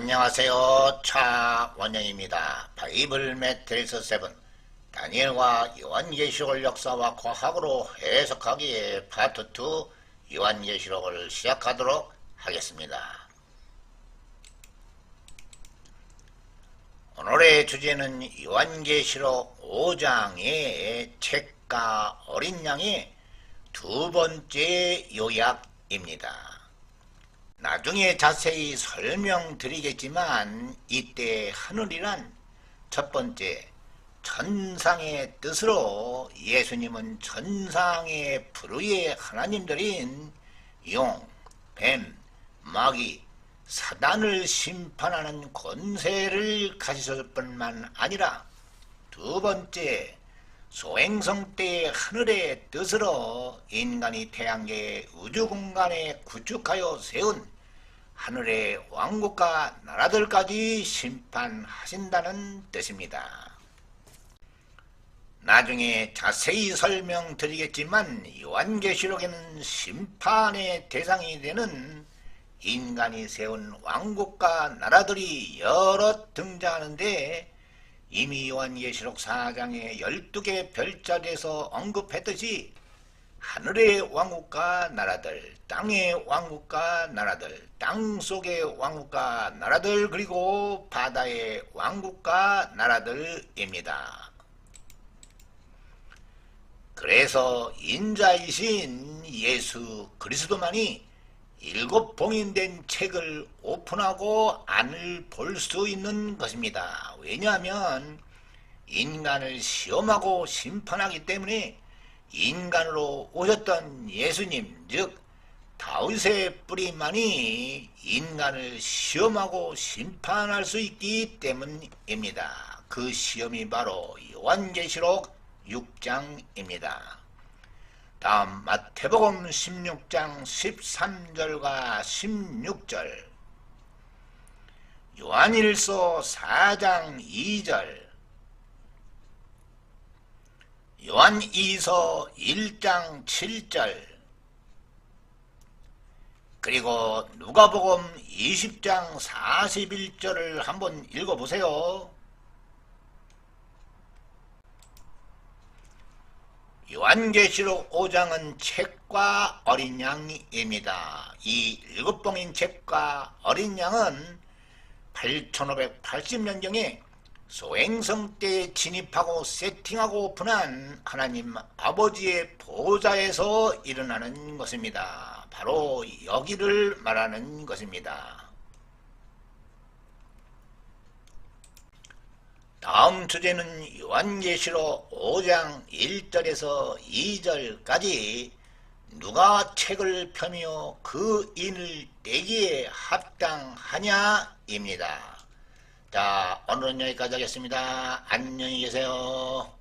안녕하세요. 차원영입니다. 바이블 매트리스 7 다니엘과 요한계시록을 역사와 과학으로 해석하기에 파트 2 요한계시록을 시작하도록 하겠습니다. 오늘의 주제는 요한계시록 5장의 책과 어린 양의 두 번째 요약입니다. 나중에 자세히 설명드리겠지만 이때 하늘이란 첫 번째 천상의 뜻으로 예수님은 천상의 불의의 하나님들인 용, 뱀, 마귀, 사단을 심판하는 권세를 가지셨을 뿐만 아니라 두 번째 소행성 때의 하늘의 뜻으로 인간이 태양계의 우주 공간에 구축하여 세운 하늘의 왕국과 나라들까지 심판하신다는 뜻입니다. 나중에 자세히 설명드리겠지만 요한계시록에는 심판의 대상이 되는 인간이 세운 왕국과 나라들이 여러 등장하는데 이미 요한계시록 4장의 12개 별자리에서 언급했듯이 하늘의 왕국과 나라들, 땅의 왕국과 나라들, 땅 속의 왕국과 나라들, 그리고 바다의 왕국과 나라들입니다. 그래서 인자이신 예수 그리스도만이 일곱 봉인된 책을 오픈하고 안을 볼 수 있는 것입니다. 왜냐하면 인간을 시험하고 심판하기 때문에 인간으로 오셨던 예수님, 즉 다윗의 뿌리만이 인간을 시험하고 심판할 수 있기 때문입니다. 그 시험이 바로 요한계시록 6장입니다. 다음 마태복음 16장 13절과 16절. 요한일서 4장 2절. 요한이서 1장 7절. 그리고 누가복음 20장 41절을 한번 읽어보세요. 요한계시록 5장은 책과 어린 양입니다. 이 일곱 봉인 책과 어린 양은 8580년경에 소행성 때 진입하고 세팅하고 오픈한 하나님 아버지의 보좌에서 일어나는 것입니다. 바로 여기를 말하는 것입니다. 다음 주제는 요한계시록 5장 1절에서 2절까지 누가 책을 펴며 그 인을 떼기에 합당하냐입니다. 자, 오늘은 여기까지 하겠습니다. 안녕히 계세요.